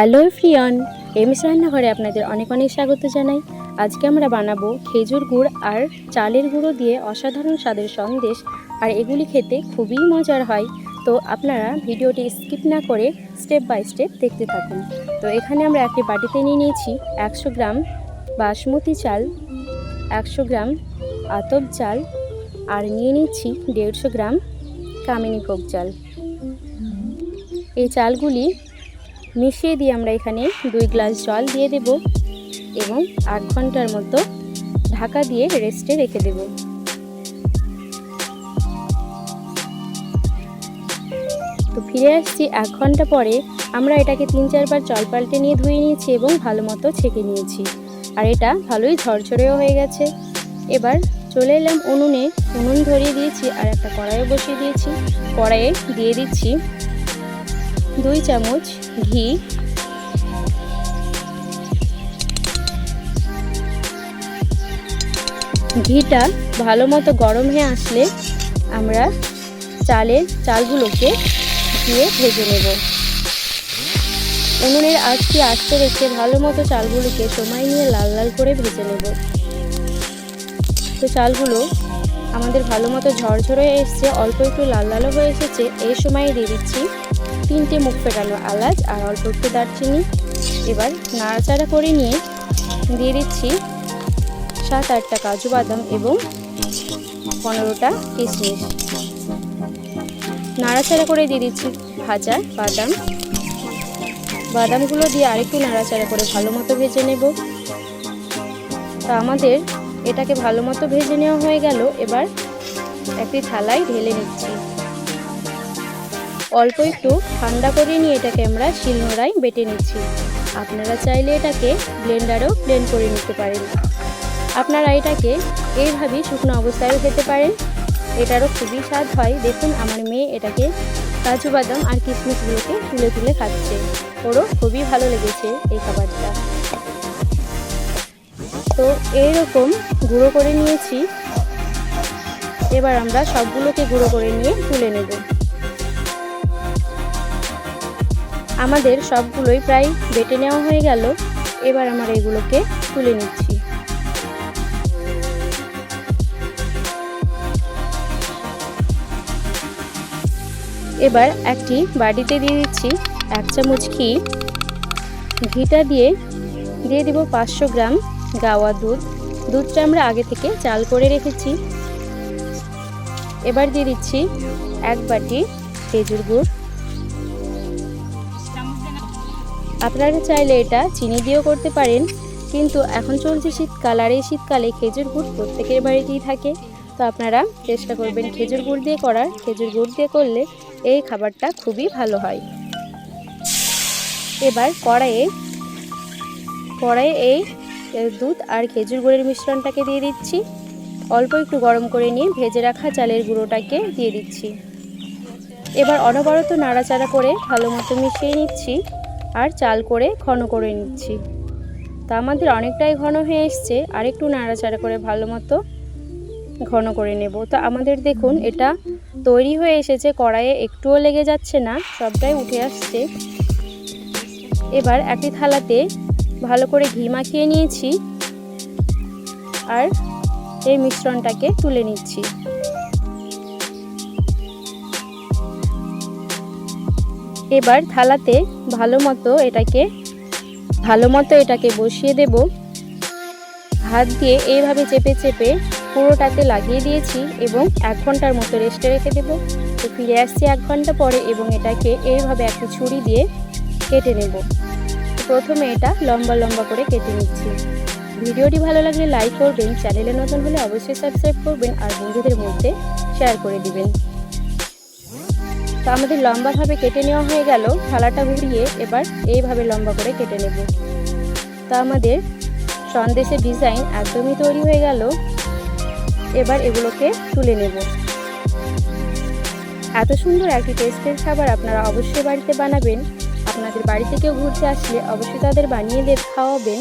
Hello ফ্রিয়ন aims রান্নাঘরে আপনাদের অনেক অনেক স্বাগত জানাই। আজকে আমরা বানাবো খেজুর গুড় আর চালের গুঁড়ো দিয়ে অসাধারণ স্বাদের সন্দেশ আর এগুলি খেতে খুবই মজার হয়। তো আপনারা ভিডিওটি স্কিপ না করে স্টেপ বাই স্টেপ দেখতে থাকুন। তো এখানে আমরা একটি বাটিতে নিয়ে নিয়েছি একশো গ্রাম বাসমতি চাল, একশো গ্রাম আতপ চাল আর নিয়ে নিচ্ছি দেড়শো গ্রাম কামিনী চাল। এই চালগুলি মিশিয়ে দিয়ে আমরা এখানে দুই গ্লাস জল দিয়ে দেব এবং আট ঘণ্টার মতো ঢাকা দিয়ে রেস্টে রেখে দেব। তো ফিরে আসছি এক ঘণ্টা পরে। আমরা এটাকে তিন চারবার জল পাল্টে নিয়ে ধুয়ে নিয়েছি এবং ভালো মতো ছেঁকে নিয়েছি। আর এটা ভালোই ঝরঝরেও হয়ে গেছে। এবার চলে এলাম উনুনে। উনুন ধরিয়ে দিয়েছি আর একটা কড়াইও বসিয়ে দিয়েছি। কড়াইয়ে দিয়ে দিচ্ছি দুই চামচ ঘি। ঘিটা ভালো মতো গরম হয়ে আসলে আমরা চালের চালগুলোকে দিয়ে ভেজে নেব। উনুনের আঁচটি আস্তে রেখে ভালো মতো চালগুলোকে সময় নিয়ে লাল লাল করে ভেজে নেব। তো চালগুলো আমাদের ভালো মতো ঝরঝরে এসছে, অল্প একটু লাল লালও হয়ে এসেছে। এই সময় দিয়ে দিচ্ছি তিনটে মুখ ফেটানো এলাচ আর অল্প একটু দারচিনি। এবার নাড়াচাড়া করে নিয়ে দিয়ে দিচ্ছি সাত আটটা কাজু বাদাম এবং পনেরোটা কিশমিশ। নাড়াচাড়া করে দিয়ে দিচ্ছি ভাজা বাদাম। বাদামগুলো দিয়ে আরেকটু নাড়াচাড়া করে ভালো মতো ভেজে নেব। তা আমাদের এটাকে ভালো মতো ভেজে নেওয়া হয়ে গেল। এবার একটি থালায় ঢেলে নিচ্ছি। অল্প একটু ঠান্ডা করে নিয়ে এটাকে আমরা শিলনোড়ায় বেটে নিচ্ছি। আপনারা চাইলে এটাকে ব্লেন্ডারেও ব্লেন্ড করে নিতে পারেন। আপনারা এটাকে এইভাবেই শুকনো অবস্থায়ও খেতে পারেন। এটারও খুবই স্বাদ হয়। দেখুন, আমার মেয়ে এটাকে কাজু বাদাম আর কিশমিশগুলোকে তুলে তুলে খাচ্ছে। ওরও খুবই ভালো লেগেছে এই খাবারটা। তো এইরকম গুঁড়ো করে নিয়েছি। এবার আমরা সবগুলোকে গুঁড়ো করে নিয়ে তুলে নেব। আমাদের সবগুলোই প্রায় বেটে নেওয়া হয়ে গেল। এবার আমরা এগুলোকে তুলে নিচ্ছি। এবার একটি বাটিতে দিয়ে দিচ্ছি এক চামচ ঘি। ঘিটা দিয়ে দিয়ে দিব পাঁচশো গ্রাম গাওয়া দুধ। দুধটা আমরা আগে থেকে চাল করে রেখেছি। এবার দিয়ে দিচ্ছি এক বাটি খেজুর গুড়। আপনারা চাইলে এটা চিনি দিয়েও করতে পারেন, কিন্তু এখন চলছে শীতকাল আর এই শীতকালে খেজুর গুড় প্রত্যেকের বাড়িতেই থাকে। তো আপনারা চেষ্টা করবেন খেজুর গুড় দিয়ে করার। খেজুর গুড় দিয়ে করলে এই খাবারটা খুবই ভালো হয়। এবার কড়াইয়ে কড়াইয়ে এই দুধ আর খেজুর গুড়ের মিশ্রণটাকে দিয়ে দিচ্ছি। অল্প একটু গরম করে নিয়ে ভেজে রাখা চালের গুঁড়োটাকে দিয়ে দিচ্ছি। এবার অনবরত নাড়াচাড়া করে ভালো মতো মিশিয়ে নিচ্ছি আর চাল করে ঘন করে নিচ্ছি। তা আমাদের অনেকটাই ঘন হয়ে এসছে, আর একটু নাড়াচাড়া করে ভালো মতো ঘন করে নেব। তো আমাদের দেখুন, এটা তৈরি হয়ে এসেছে, কড়াইয়ে একটুও লেগে যাচ্ছে না, সবটাই উঠে আসছে। এবার একটি থালাতে ভালো করে ঘি মাখিয়ে নিয়েছি আর এই মিশ্রণটাকে তুলে নিচ্ছি। এবার থালাতে ভালো মতো এটাকে, ভালো মতো এটাকে বসিয়ে দেব। হাত দিয়ে এইভাবে চেপে চেপে পুরোটাতে লাগিয়ে দিয়েছি এবং এক ঘণ্টার মতো রেস্টে রেখে দেব। তো ফিরে আসছি এক ঘণ্টা পরে এবং এটাকে এইভাবে একটা ছুরি দিয়ে কেটে নেব। প্রথমে এটা লম্বা লম্বা করে কেটে নিচ্ছি। ভিডিওটি ভালো লাগলে লাইক করবেন, চ্যানেলে নতুন হলে অবশ্যই সাবস্ক্রাইব করবেন আর বন্ধুদের মধ্যে শেয়ার করে দিবেন। তো আমাদের লম্বাভাবে কেটে নেওয়া হয়ে গেল, থালাটা ঘুরিয়ে এবার এইভাবে লম্বা করে কেটে নেব। তো আমাদের সন্দেশের ডিজাইন একদমই তৈরি হয়ে গেল। এবার এগুলোকে তুলে নেব। এত সুন্দর একটি টেস্টের খাবার আপনারা অবশ্যই বাড়িতে বানাবেন। আপনাদের বাড়িতে কেউ ঘুরতে আসলে অবশ্যই তাদের বানিয়ে দেব, খাওয়াবেন।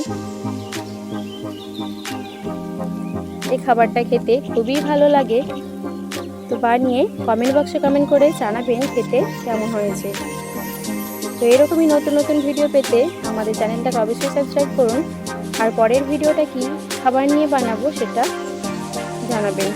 এই খাবারটা খেতে খুবই ভালো লাগে। তো বানিয়ে কমেন্ট বক্সে কমেন্ট করে জানাবেন খেতে কেমন হয়েছে। তো এরকমই নতুন নতুন ভিডিও পেতে আমাদের চ্যানেলটাকে অবশ্যই সাবস্ক্রাইব করুন। আর পরের ভিডিওটা কি খাবার নিয়ে বানাবো সেটা জানাবেন।